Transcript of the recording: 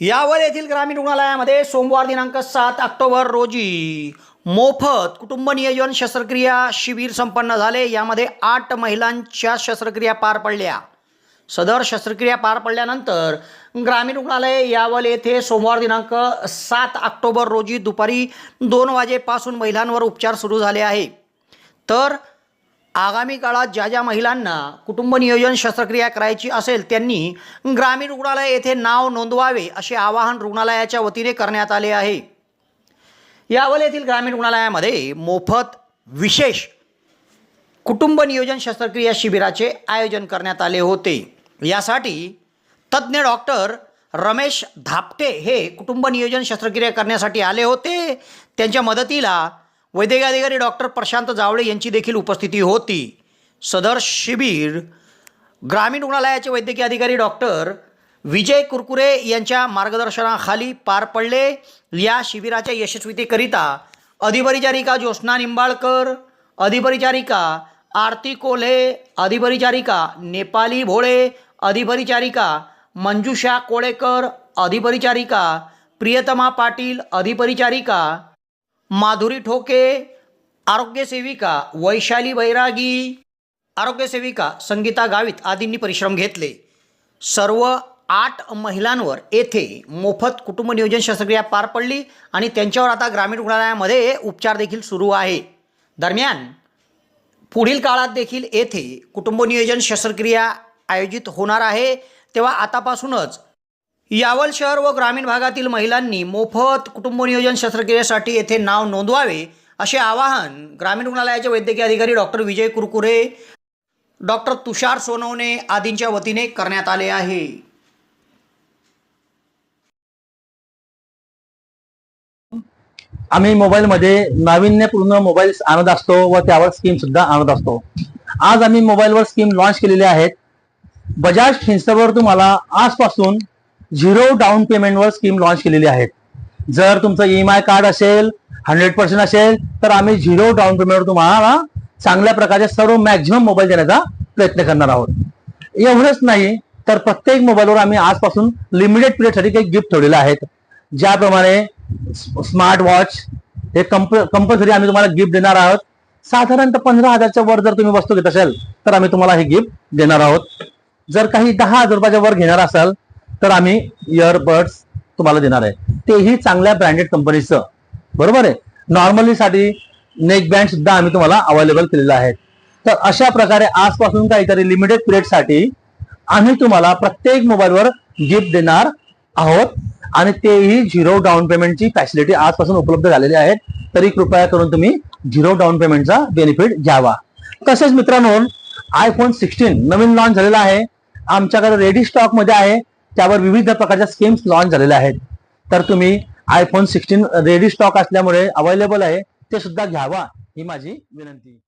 यावल येथील ग्रामीण रुग्णालयामध्ये सोमवार दिनांक सात ऑक्टोबर रोजी मोफत कुटुंब नियोजन शस्त्रक्रिया शिबिर संपन्न झाले. यामध्ये आठ महिलांच्या शस्त्रक्रिया पार पडल्या. सदर शस्त्रक्रिया पार पडल्यानंतर ग्रामीण रुग्णालय यावल येथे सोमवार दिनांक सात ऑक्टोबर रोजी दुपारी दोन वाजेपासून महिलांवर उपचार सुरू झाले आहे. तर आगामी काळात ज्या ज्या महिलांना कुटुंब नियोजन शस्त्रक्रिया करायची असेल त्यांनी ग्रामीण रुग्णालय येथे नाव नोंदवावे असे आवाहन रुग्णालयाच्या वतीने करण्यात आले आहे. यावल येथील ग्रामीण रुग्णालयामध्ये मोफत विशेष कुटुंब नियोजन शस्त्रक्रिया शिबिराचे आयोजन करण्यात आले होते. यासाठी तज्ज्ञ डॉक्टर रमेश धापटे हे कुटुंब नियोजन शस्त्रक्रिया करण्यासाठी आले होते. त्यांच्या मदतीला वैद्यकीय अधिकारी डॉक्टर प्रशांत जावळे यांची देखील उपस्थिती होती. सदर शिबिर ग्रामीण रुग्णालयाचे वैद्यकीय अधिकारी डॉक्टर विजय कुरकुरे यांच्या मार्गदर्शनाखाली पार पडले. या शिबिराच्या यशस्वीतेकरिता अधिपरिचारिका ज्योत्स्ना निंबाळकर अधिपरिचारिका आरती कोल्हे अधिपरिचारिका नेपाली भोळे अधिपरिचारिका मंजुषा कोळेकर अधिपरिचारिका प्रियतमा पाटील अधिपरिचारिका माधुरी ठोके आरोग्यसेविका वैशाली बैरागी आरोग्यसेविका संगीता गावित आदींनी परिश्रम घेतले. सर्व आठ महिलांवर येथे मोफत कुटुंब नियोजन शस्त्रक्रिया पार पडली आणि त्यांच्यावर आता ग्रामीण रुग्णालयामध्ये उपचार देखील सुरू आहे. दरम्यान पुढील काळात देखील येथे कुटुंब नियोजन शस्त्रक्रिया आयोजित होणार आहे. तेव्हा आतापासूनच यावल शहर व ग्रामीण भागातील महिलांनी मोफत कुटुंब नियोजन शस्त्रक्रियेसाठी येथे नाव नोंदवावे असे आवाहन ग्रामीण रुग्णालयाचे वैद्यकीय अधिकारी डॉक्टर विजय कुरकुरे डॉक्टर तुषार सोनवणे आदींच्या वतीने करण्यात आले आहे. आम्ही मोबाईलमध्ये नाविन्यपूर्ण मोबाईल आणत असतो व त्यावर स्कीम सुद्धा आणत असतो. आज आम्ही मोबाईलवर स्कीम लॉन्च केलेली आहेत. बजाज फिन्सरवर तुम्हाला आजपासून झिरो डाऊन पेमेंटवर स्कीम लॉन्च केलेली आहेत. जर तुमचं ई एम आय कार्ड असेल हंड्रेड पर्सेंट असेल तर आम्ही झिरो डाऊन पेमेंटवर तुम्हाला चांगल्या प्रकारचे सर्व मॅक्झिमम मोबाईल देण्याचा प्रयत्न करणार आहोत. एवढंच नाही तर प्रत्येक मोबाईलवर आम्ही आजपासून लिमिटेड पिरियडसाठी काही गिफ्ट ठेवलेले आहेत. ज्याप्रमाणे स्मार्ट वॉच हे कंपल्सरी आम्ही तुम्हाला गिफ्ट देणार आहोत. साधारणतः पंधरा हजारच्या वर जर तुम्ही वस्तू घेत असाल तर आम्ही तुम्हाला हे गिफ्ट देणार आहोत. जर काही दहा हजार रुपयाच्या वर घेणार असाल तर आम्ही इयरबड्स तुम्हाला देणार आहे. तेही चांगल्या ब्रँडेड कंपनीचं बरोबर आहे? नॉर्मलीसाठी नेक बँड सुद्धा आम्ही तुम्हाला अवेलेबल केलेला आहे. तर अशा प्रकारे आजपासून काहीतरी लिमिटेड पिरियडसाठी आम्ही तुम्हाला प्रत्येक मोबाईलवर गिफ्ट देणार आहोत. आणि तेही झिरो डाऊन पेमेंटची फॅसिलिटी आजपासून उपलब्ध झालेली आहे तरी कृपया करून तुम्ही झिरो डाऊन पेमेंटचा बेनिफिट घ्यावा. तसेच मित्रांनो आयफोन सिक्स्टीन नवीन लॉन्च झालेला आहे. आमच्याकडे रेडी स्टॉकमध्ये आहे. त्यावर विविध प्रकारच्या स्कीम्स लॉन्च झालेल्या आहेत. तर तुम्ही आयफोन सिक्स्टीन रेडी स्टॉक असल्यामुळे अवेलेबल आहे ते सुद्धा घ्यावा ही माझी विनंती.